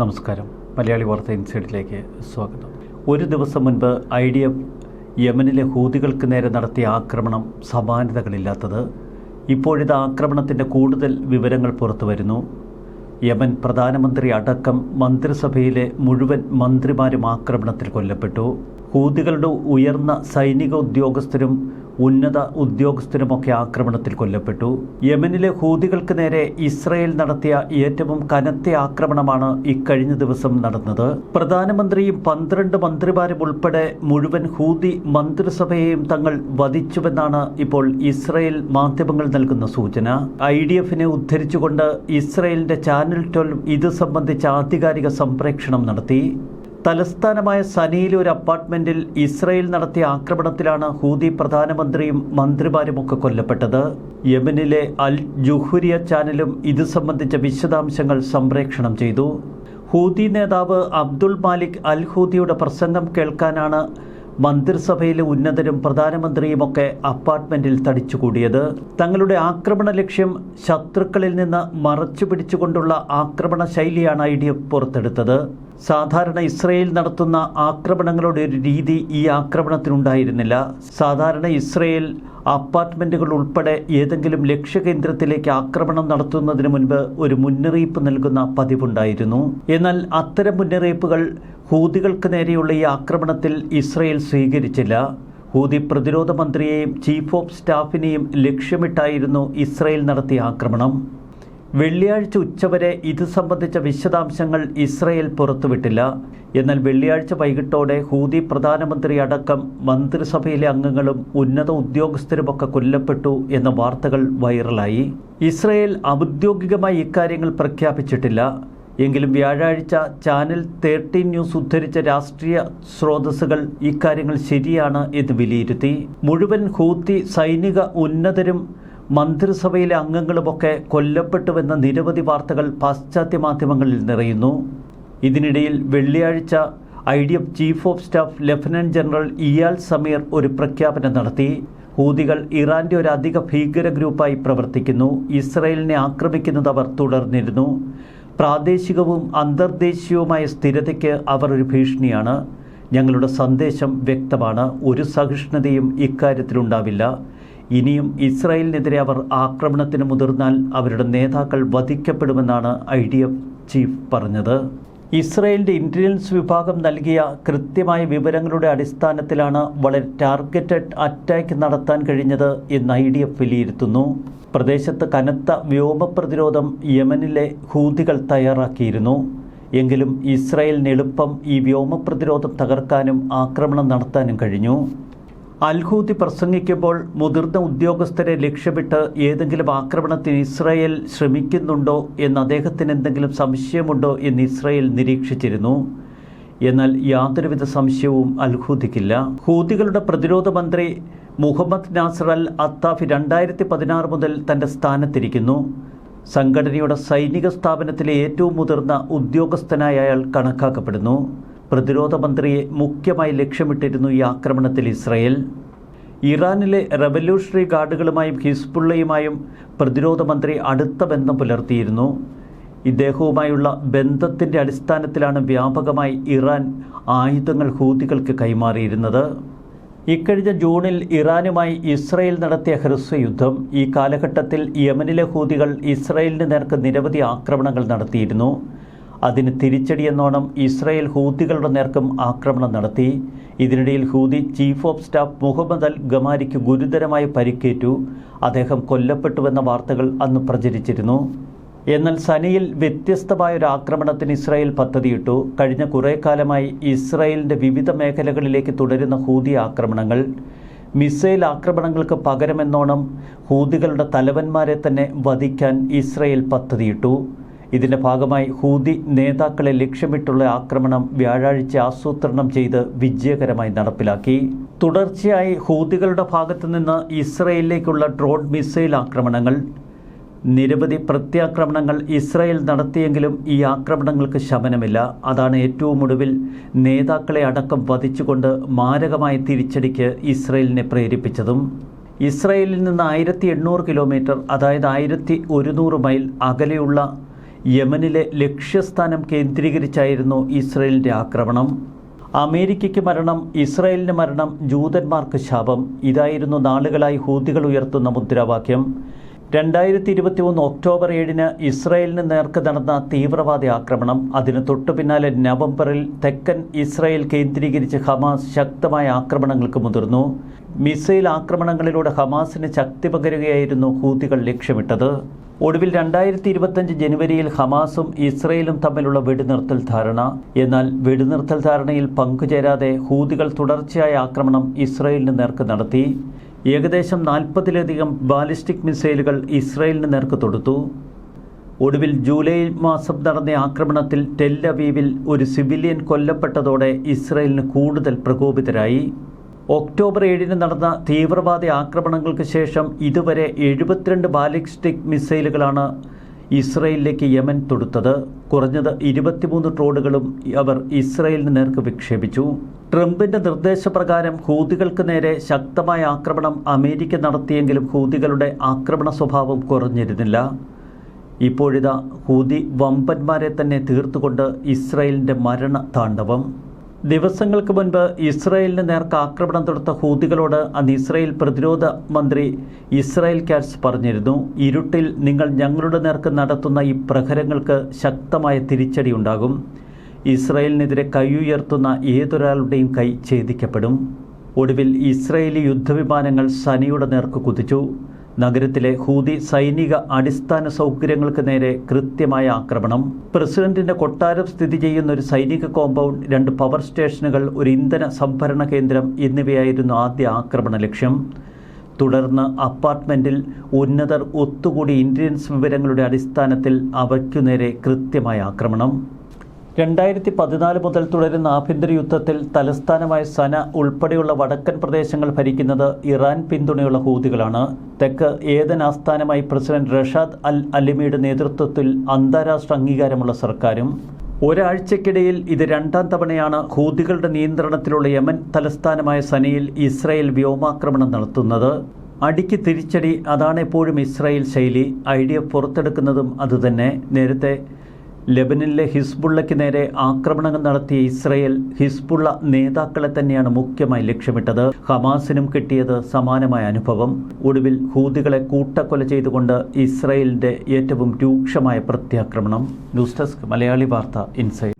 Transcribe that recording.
നമസ്കാരം. മലയാളി വാർത്ത ഇൻസൈഡിലേക്ക് സ്വാഗതം. ഒരു ദിവസം മുൻപ് ഐ ഡി എഫ് യമനിലെ ഹൂതികൾക്ക് നേരെ നടത്തിയ ആക്രമണം സമാനതകളില്ലാത്തത്. ഇപ്പോഴിത് ആക്രമണത്തിന്റെ കൂടുതൽ വിവരങ്ങൾ പുറത്തു വരുന്നു. യമൻ പ്രധാനമന്ത്രി അടക്കം മന്ത്രിസഭയിലെ മുഴുവൻ മന്ത്രിമാരും ആക്രമണത്തിൽ കൊല്ലപ്പെട്ടു. ഹൂതികളുടെ ഉയർന്ന സൈനിക ഉദ്യോഗസ്ഥരും ഉന്നത ഉദ്യോഗസ്ഥരുമൊക്കെ ആക്രമണത്തിൽ കൊല്ലപ്പെട്ടു. യമനിലെ ഹൂതികൾക്ക് നേരെ ഇസ്രയേൽ നടത്തിയ ഏറ്റവും കനത്ത ആക്രമണമാണ് ഇക്കഴിഞ്ഞ ദിവസം നടന്നത്. പ്രധാനമന്ത്രിയും പന്ത്രണ്ട് മന്ത്രിമാരും ഉൾപ്പെടെ മുഴുവൻ ഹൂതി മന്ത്രിസഭയെയും തങ്ങൾ വധിച്ചുവെന്നാണ് ഇപ്പോൾ ഇസ്രയേൽ മാധ്യമങ്ങൾ നൽകുന്ന സൂചന. ഐ ഡി എഫിനെ ഉദ്ധരിച്ചുകൊണ്ട് ഇസ്രയേലിന്റെ ചാനൽ ട്വൽവ് ഇത് സംബന്ധിച്ച ആധികാരിക സംപ്രേക്ഷണം നടത്തി. തലസ്ഥാനമായ സനിയിലെ ഒരു അപ്പാർട്ട്മെന്റിൽ ഇസ്രയേൽ നടത്തിയ ആക്രമണത്തിലാണ് ഹൂതി പ്രധാനമന്ത്രിയും മന്ത്രിമാരുമൊക്കെ കൊല്ലപ്പെട്ടത്. യമനിലെ അൽ ജുഹുരിയ ചാനലും ഇത് സംബന്ധിച്ച വിശദാംശങ്ങൾ സംപ്രേക്ഷണം ചെയ്തു. ഹൂതി നേതാവ് അബ്ദുൾ മാലിക് അൽ ഹൂതിയുടെ പ്രസംഗം കേൾക്കാനാണ് മന്ത്രിസഭയിലെ ഉന്നതരും പ്രധാനമന്ത്രിയുമൊക്കെ അപ്പാർട്ട്മെന്റിൽ തടിച്ചുകൂടിയത്. തങ്ങളുടെ ആക്രമണ ലക്ഷ്യം ശത്രുക്കളിൽ നിന്ന് മറച്ചു പിടിച്ചുകൊണ്ടുള്ള ആക്രമണ ശൈലിയാണ് ഐ ഡി എഫ് പുറത്തെടുത്തത്. സാധാരണ ഇസ്രയേൽ നടത്തുന്ന ആക്രമണങ്ങളുടെ ഒരു രീതി ഈ ആക്രമണത്തിനുണ്ടായിരുന്നില്ല. സാധാരണ ഇസ്രയേൽ അപ്പാർട്ട്മെന്റുകൾ ഉൾപ്പെടെ ഏതെങ്കിലും ലക്ഷ്യകേന്ദ്രത്തിലേക്ക് ആക്രമണം നടത്തുന്നതിന് മുൻപ് ഒരു മുന്നറിയിപ്പ് നൽകുന്ന പതിവുണ്ടായിരുന്നു. എന്നാൽ അത്തരം മുന്നറിയിപ്പുകൾ ഹൂതികൾക്ക് നേരെയുള്ള ഈ ആക്രമണത്തിൽ ഇസ്രയേൽ സ്വീകരിച്ചില്ല. ഹൂതി പ്രതിരോധ മന്ത്രിയെയും ചീഫ് ഓഫ് സ്റ്റാഫിനെയും ലക്ഷ്യമിട്ടായിരുന്നു ഇസ്രയേൽ നടത്തിയ ആക്രമണം. വെള്ളിയാഴ്ച ഉച്ചവരെ ഇത് സംബന്ധിച്ച വിശദാംശങ്ങൾ ഇസ്രയേൽ പുറത്തുവിട്ടില്ല. എന്നാൽ വെള്ളിയാഴ്ച വൈകിട്ടോടെ ഹൂതി പ്രധാനമന്ത്രി അടക്കം മന്ത്രിസഭയിലെ അംഗങ്ങളും ഉന്നത ഉദ്യോഗസ്ഥരുമൊക്കെ കൊല്ലപ്പെട്ടു എന്ന വാർത്തകൾ വൈറലായി. ഇസ്രയേൽ ഔദ്യോഗികമായി ഇക്കാര്യങ്ങൾ പ്രഖ്യാപിച്ചിട്ടില്ല. എങ്കിലും വ്യാഴാഴ്ച ചാനൽ തേർട്ടീൻ ന്യൂസ് ഉദ്ധരിച്ച രാഷ്ട്രീയ സ്രോതസ്സുകൾ ഇക്കാര്യങ്ങൾ ശരിയാണ് എന്ന് വിലയിരുത്തി. മുഴുവൻ ഹൂത്തി സൈനിക ഉന്നതരും മന്ത്രിസഭയിലെ അംഗങ്ങളുമൊക്കെ കൊല്ലപ്പെട്ടുവെന്ന നിരവധി വാർത്തകൾ പാശ്ചാത്യ മാധ്യമങ്ങളിൽ നിറയുന്നു. ഇതിനിടയിൽ വെള്ളിയാഴ്ച I D F chief of staff lieutenant general Eyal Zamir ഒരു പ്രഖ്യാപനം നടത്തി. ഹൂതികൾ ഇറാന്റെ ഒരു അധിക ഭീകര ഗ്രൂപ്പായി പ്രവർത്തിക്കുന്നു. ഇസ്രയേലിനെ ആക്രമിക്കുന്നത് അവർ തുടർന്നിരുന്നു. പ്രാദേശികവും അന്തർദേശീയവുമായ സ്ഥിരതയ്ക്ക് അവർ ഒരു ഭീഷണിയാണ്. ഞങ്ങളുടെ സന്ദേശം വ്യക്തമാണ്. ഒരു സഹിഷ്ണുതയും ഇക്കാര്യത്തിലുണ്ടാവില്ല. ഇനിയും ഇസ്രായേലിനെതിരെ അവർ ആക്രമണത്തിന് മുതിർന്നാൽ അവരുടെ നേതാക്കൾ വധിക്കപ്പെടുമെന്നാണ് ഐ ഡി എഫ് ചീഫ് പറഞ്ഞത്. ഇസ്രായേലിന്റെ ഇന്റലിജൻസ് വിഭാഗം നൽകിയ കൃത്യമായ വിവരങ്ങളുടെ അടിസ്ഥാനത്തിലാണ് വളരെ ടാർഗറ്റഡ് അറ്റാക്ക് നടത്താൻ കഴിഞ്ഞത് എന്ന് ഐ ഡി എഫ് വിലയിരുത്തുന്നു. പ്രദേശത്ത് കനത്ത വ്യോമ പ്രതിരോധം യമനിലെ ഹൂതികൾ തയ്യാറാക്കിയിരുന്നു. എങ്കിലും ഇസ്രായേലിന് എളുപ്പം ഈ വ്യോമ പ്രതിരോധം തകർക്കാനും ആക്രമണം നടത്താനും കഴിഞ്ഞു. അൽഹൂതി പ്രസംഗിക്കുമ്പോൾ മുതിർന്ന ഉദ്യോഗസ്ഥരെ ലക്ഷ്യമിട്ട് ഏതെങ്കിലും ആക്രമണത്തിന് ഇസ്രായേൽ ശ്രമിക്കുന്നുണ്ടോ എന്ന് അദ്ദേഹത്തിന് എന്തെങ്കിലും സംശയമുണ്ടോ എന്ന് ഇസ്രായേൽ നിരീക്ഷിച്ചിരുന്നു. എന്നാൽ യാതൊരുവിധ സംശയവും അൽഹൂദിക്കില്ല ഹൂതികളുടെ പ്രതിരോധ മന്ത്രി മുഹമ്മദ് നാസർ അൽ അത്താഫി രണ്ടായിരത്തി പതിനാറ് മുതൽ തന്റെ സ്ഥാനത്തിരിക്കുന്നു. സംഘടനയുടെ സൈനിക സ്ഥാപനത്തിലെ ഏറ്റവും മുതിർന്ന ഉദ്യോഗസ്ഥനായ അയാൾ കണക്കാക്കപ്പെടുന്നു. പ്രതിരോധ മന്ത്രിയെ മുഖ്യമായി ലക്ഷ്യമിട്ടിരുന്നു ഈ ആക്രമണത്തിൽ ഇസ്രയേൽ. ഇറാനിലെ റവല്യൂഷണറി ഗാർഡുകളുമായും ഹിസ്ബുള്ളയുമായും പ്രതിരോധ മന്ത്രി അടുത്ത ബന്ധം പുലർത്തിയിരുന്നു. ഇദ്ദേഹവുമായുള്ള ബന്ധത്തിന്റെ അടിസ്ഥാനത്തിലാണ് വ്യാപകമായി ഇറാൻ ആയുധങ്ങൾ ഹൂതികൾക്ക് കൈമാറിയിരുന്നത്. ഇക്കഴിഞ്ഞ ജൂണിൽ ഇറാനുമായി ഇസ്രയേൽ നടത്തിയ ഹ്രസ്വയുദ്ധം ഈ കാലഘട്ടത്തിൽ യമനിലെ ഹൂതികൾ ഇസ്രയേലിന് നേർക്ക് നിരവധി ആക്രമണങ്ങൾ നടത്തിയിരുന്നു. അതിന് തിരിച്ചടിയെന്നോണം ഇസ്രായേൽ ഹൂതികളുടെ നേർക്കും ആക്രമണം നടത്തി. ഇതിനിടയിൽ Houthi chief of staff Mohammed al ഗമാരിക്ക് ഗുരുതരമായി പരിക്കേറ്റു. അദ്ദേഹം കൊല്ലപ്പെട്ടുവെന്ന വാർത്തകൾ അന്ന് പ്രചരിച്ചിരുന്നു. എന്നാൽ സനിയിൽ വ്യത്യസ്തമായ ഒരു ആക്രമണത്തിന് ഇസ്രായേൽ പദ്ധതിയിട്ടു. കഴിഞ്ഞ കുറേ കാലമായി ഇസ്രായേലിന്റെ വിവിധ മേഖലകളിലേക്ക് തുടരുന്ന ഹൂതി ആക്രമണങ്ങൾ. മിസൈൽ ആക്രമണങ്ങൾക്ക് പകരമെന്നോണം ഹൂതികളുടെ തലവന്മാരെ തന്നെ വധിക്കാൻ ഇസ്രായേൽ പദ്ധതിയിട്ടു. ഇതിന്റെ ഭാഗമായി ഹൂതി നേതാക്കളെ ലക്ഷ്യമിട്ടുള്ള ആക്രമണം വ്യാഴാഴ്ച ആസൂത്രണം ചെയ്ത് വിജയകരമായി നടപ്പിലാക്കി. തുടർച്ചയായി ഹൂതികളുടെ ഭാഗത്തു നിന്ന് ഇസ്രയേലിലേക്കുള്ള ഡ്രോൺ മിസൈൽ ആക്രമണങ്ങൾ. നിരവധി പ്രത്യാക്രമണങ്ങൾ ഇസ്രായേൽ നടത്തിയെങ്കിലും ഈ ആക്രമണങ്ങൾക്ക് ശമനമില്ല. അതാണ് ഏറ്റവും ഒടുവിൽ നേതാക്കളെ അടക്കം വധിച്ചുകൊണ്ട് മാരകമായ തിരിച്ചടിക്ക് ഇസ്രായേലിനെ പ്രേരിപ്പിച്ചതും. ഇസ്രായേലിൽ നിന്ന് ആയിരത്തി എണ്ണൂറ് കിലോമീറ്റർ അതായത് ആയിരത്തി ഒരുന്നൂറ് മൈൽ അകലെയുള്ള യമനിലെ ലക്ഷ്യസ്ഥാനം കേന്ദ്രീകരിച്ചായിരുന്നു ഇസ്രയേലിന്റെ ആക്രമണം. അമേരിക്കയ്ക്ക് മരണം ഇസ്രായേലിന് മരണം ജൂതന്മാർക്ക് ശാപം. ഇതായിരുന്നു നാളുകളായി ഹൂതികൾ ഉയർത്തുന്ന മുദ്രാവാക്യം. രണ്ടായിരത്തി ഇരുപത്തി ഒന്ന് ഒക്ടോബർ ഏഴിന് ഇസ്രായേലിന് നേർക്ക് നടന്ന തീവ്രവാദി ആക്രമണം. അതിന് തൊട്ടു പിന്നാലെ നവംബറിൽ തെക്കൻ ഇസ്രായേൽ കേന്ദ്രീകരിച്ച് ഹമാസ് ശക്തമായ ആക്രമണങ്ങൾക്ക് മുതിർന്നു. മിസൈൽ ആക്രമണങ്ങളിലൂടെ ഹമാസിന് ശക്തി പകരുകയായിരുന്നു ഹൂതികൾ ലക്ഷ്യമിട്ടത്. ഒടുവിൽ രണ്ടായിരത്തി ഇരുപത്തഞ്ച് ജനുവരിയിൽ ഹമാസും ഇസ്രയേലും തമ്മിലുള്ള വെടിനിർത്തൽ ധാരണ. എന്നാൽ വെടിനിർത്തൽ ധാരണയിൽ പങ്കുചേരാതെ ഹൂതികൾ തുടർച്ചയായ ആക്രമണം ഇസ്രയേലിന് നേർക്ക് നടത്തി. ഏകദേശം നാൽപ്പതിലധികം ബാലിസ്റ്റിക് മിസൈലുകൾ ഇസ്രയേലിന് നേർക്ക് തൊടുത്തു. ഒടുവിൽ ജൂലൈ മാസം നടന്ന ആക്രമണത്തിൽ ടെല്ലവീവിൽ ഒരു സിവിലിയൻ കൊല്ലപ്പെട്ടതോടെ ഇസ്രയേലിന് കൂടുതൽ പ്രകോപിതരായി. ഒക്ടോബർ ഏഴിന് നടന്ന തീവ്രവാദി ആക്രമണങ്ങൾക്ക് ശേഷം ഇതുവരെ എഴുപത്തിരണ്ട് ബാലിസ്റ്റിക് മിസൈലുകളാണ് ഇസ്രയേലിലേക്ക് യമൻ തൊടുത്തത്. കുറഞ്ഞത് ഇരുപത്തിമൂന്ന് ട്രോഡുകളും അവർ ഇസ്രയേലിന് നേർക്ക് വിക്ഷേപിച്ചു. ട്രംപിന്റെ നിർദ്ദേശപ്രകാരം ഹൂതികൾക്ക് നേരെ ശക്തമായ ആക്രമണം അമേരിക്ക നടത്തിയെങ്കിലും ഹൂതികളുടെ ആക്രമണ സ്വഭാവം കുറഞ്ഞിരുന്നില്ല. ഇപ്പോഴിതാ ഹൂതി വമ്പന്മാരെ തന്നെ തീർത്തുകൊണ്ട് ഇസ്രായേലിന്റെ മരണ താണ്ഡവം ദിവസങ്ങൾക്ക് മുൻപ് ഇസ്രായേലിന് നേർക്ക് ആക്രമണം തൊടുത്ത ഹൂതികളോട് അന്ന് ഇസ്രായേൽ പ്രതിരോധ മന്ത്രി ഇസ്രായേൽ കാറ്റ്സ് പറഞ്ഞിരുന്നു ഇരുട്ടിൽ നിങ്ങൾ ഞങ്ങളുടെ നേർക്ക് നടത്തുന്ന ഈ പ്രഹരങ്ങൾക്ക് ശക്തമായ തിരിച്ചടി ഉണ്ടാകും ഇസ്രായേലിനെതിരെ കൈയുയർത്തുന്ന ഏതൊരാളുടെയും കൈ ഛേദിക്കപ്പെടും. ഒടുവിൽ ഇസ്രായേലി യുദ്ധവിമാനങ്ങൾ സനിയുടെ നേർക്ക് കുതിച്ചു. നഗരത്തിലെ ഹൂതി സൈനിക അടിസ്ഥാന സൗകര്യങ്ങൾക്ക് നേരെ കൃത്യമായ ആക്രമണം. പ്രസിഡന്റിന്റെ കൊട്ടാരം സ്ഥിതി ചെയ്യുന്ന ഒരു സൈനിക കോമ്പൗണ്ട് രണ്ട് പവർ സ്റ്റേഷനുകൾ ഒരു ഇന്ധന സംഭരണ കേന്ദ്രം എന്നിവയായിരുന്നു ആദ്യ ആക്രമണ ലക്ഷ്യം. തുടർന്ന് അപ്പാർട്ട്മെന്റിൽ ഉന്നതർ ഒത്തുകൂടി ഇന്ത്യൻസ് വിവരങ്ങളുടെ അടിസ്ഥാനത്തിൽ അവയ്ക്കു നേരെ കൃത്യമായ ആക്രമണം. രണ്ടായിരത്തി പതിനാല് മുതൽ തുടരുന്ന ആഭ്യന്തര യുദ്ധത്തിൽ തലസ്ഥാനമായ സന ഉൾപ്പെടെയുള്ള വടക്കൻ പ്രദേശങ്ങൾ ഭരിക്കുന്നത് ഇറാൻ പിന്തുണയുള്ള ഹൂതികളാണ്. തെക്ക് ഏതൻ ആസ്ഥാനമായി പ്രസിഡന്റ് റഷാദ് അൽ അലിമിയുടെ നേതൃത്വത്തിൽ അന്താരാഷ്ട്ര അംഗീകാരമുള്ള സർക്കാരും. ഒരാഴ്ചക്കിടയിൽ ഇത് രണ്ടാം തവണയാണ് ഹൂതികളുടെ നിയന്ത്രണത്തിലുള്ള യമൻ തലസ്ഥാനമായ സനയിൽ ഇസ്രായേൽ വ്യോമാക്രമണം നടത്തുന്നത്. അടിക്ക് തിരിച്ചടി അതാണ് എപ്പോഴും ഇസ്രായേൽ ശൈലി. ഐ ഡി എഫ് പുറത്തെടുക്കുന്നതും അതുതന്നെ. നേരത്തെ ലെബനിലെ ഹിസ്ബുള്ളയ്ക്ക് നേരെ ആക്രമണങ്ങൾ നടത്തിയ ഇസ്രയേൽ ഹിസ്ബുള്ള നേതാക്കളെ തന്നെയാണ് മുഖ്യമായി ലക്ഷ്യമിട്ടത്. ഹമാസിനും കിട്ടിയത് സമാനമായ അനുഭവം. ഒടുവിൽ ഹൂതികളെ കൂട്ടക്കൊല ചെയ്തുകൊണ്ട് ഇസ്രയേലിന്റെ ഏറ്റവും രൂക്ഷമായ പ്രത്യാക്രമണം. ന്യൂസ് ഡെസ്ക് മലയാളി വാർത്ത ഇൻസൈഡ്